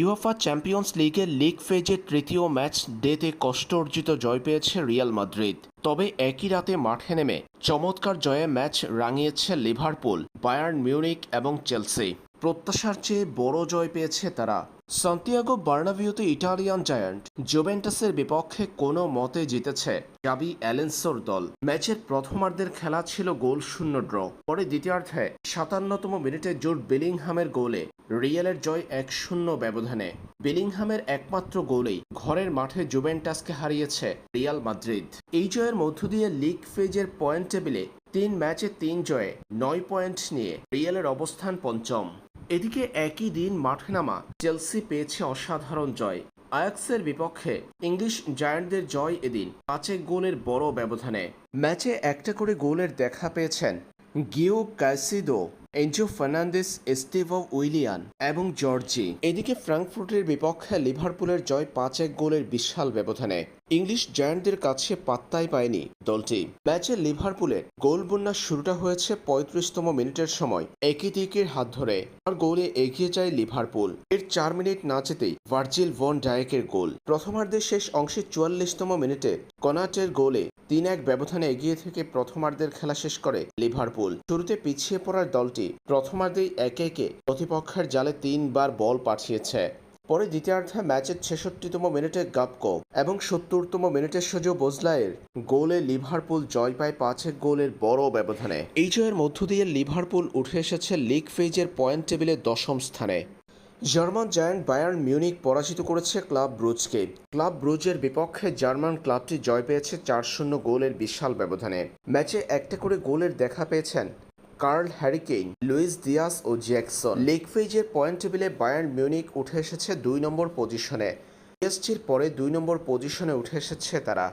UEFA champions লিগের league ফেজের তৃতীয় ম্যাচ ডেতে কষ্ট অর্জিত জয় পেয়েছে রিয়াল মাদ্রিদ। তবে একই রাতে মাঠে নেমে চমৎকার জয়ে ম্যাচ রাঙিয়েছে লিভারপুল, বায়ার্ন মিউনিক এবং চেলসি। প্রত্যাশার চেয়ে বড় জয় পেয়েছে তারা। সান্তিয়াগো বার্নাভিউতে ইটালিয়ান জায়ান্ট জুভেন্টাসের বিপক্ষে কোনো মতে জিতেছে জাবি অ্যালেন্সোর দল। ম্যাচের প্রথমার্ধের খেলা ছিল গোল শূন্য ড্র। পরে দ্বিতীয়ার্ধে সাতান্নতম মিনিটে জোট বেলিংহামের গোলে রিয়ালের জয় এক শূন্য ব্যবধানে। বেলিংহামের একমাত্র গোলেই ঘরের মাঠে জুভেন্টাসকে হারিয়েছে রিয়াল মাদ্রিদ। এই জয়ের মধ্য দিয়ে লিগ ফেজের পয়েন্ট টেবিলে তিন ম্যাচে তিন জয়ে নয় পয়েন্ট নিয়ে রিয়ালের অবস্থান পঞ্চম। এদিকে একই দিন মাঠে নামা চেলসি পেয়েছে অসাধারণ জয়। আয়াক্সের বিপক্ষে ইংলিশ জায়ান্টদের জয় এদিন পাঁচেক গোলের বড় ব্যবধানে। ম্যাচে একটা করে গোলের দেখা পেয়েছেন গিও কাসিদো এনজো ফার্নান্দেস, স্টিভ উইলিয়ান এবং জর্জি। এদিকে ফ্রাঙ্কফুর্টের বিপক্ষে লিভারপুলের জয় পাঁচ এক গোলের বিশাল ব্যবধানে। ইংলিশ জায়ান্টদের কাছে পাত্তাই পায়নি দলটি। ম্যাচে লিভারপুলের গোল বন্যার শুরুটা হয়েছে পঁয়ত্রিশতম মিনিটের সময়, একই দিকের হাত ধরে। আর গোলে এগিয়ে যায় লিভারপুল। এর চার মিনিট না যেতেই ভার্জিল ভন ডায়েকের গোল। প্রথমার্ধের শেষ অংশে চুয়াল্লিশতম মিনিটে কনাটের গোলে তিন এক ব্যবধানে এগিয়ে থেকে প্রথমার্ধের খেলা শেষ করে লিভারপুল। শুরুতে পিছিয়ে পড়ার দলটি প্রথমার্ধেই একে একে প্রতিপক্ষের জালে তিনবার বল পাঠিয়েছে। পরে দ্বিতীয়ার্ধে ম্যাচের ছেষট্টিতম মিনিটে গাপকো এবং সত্তরতম মিনিটে সোজো বোজলায়ের গোলে লিভারপুল জয় পায় পাঁচেক গোলের বড় ব্যবধানে। এই জয়ের মধ্য দিয়ে লিভারপুল উঠে এসেছে লিগ ফেজের পয়েন্ট টেবিলে দশম স্থানে। জার্মান জায়ান্ট বায়ার্ন মিউনিক পরাজিত করেছে ক্লাব ব্রুজকে। ক্লাব ব্রুজের বিপক্ষে জার্মান ক্লাবটি জয় পেয়েছে চার শূন্য গোলের বিশাল ব্যবধানে। ম্যাচে একটা করে গোলের দেখা পেয়েছেন Karl Harry Kane Luis Diaz ও জ্যাকসন। লিগ ফেজের পয়েন্ট টেবিলে বায়ার্ন মিউনিক উঠে এসেছে দুই নম্বর পজিশনে। পিএসজির পরে দুই নম্বর পজিশনে উঠে এসেছে তারা।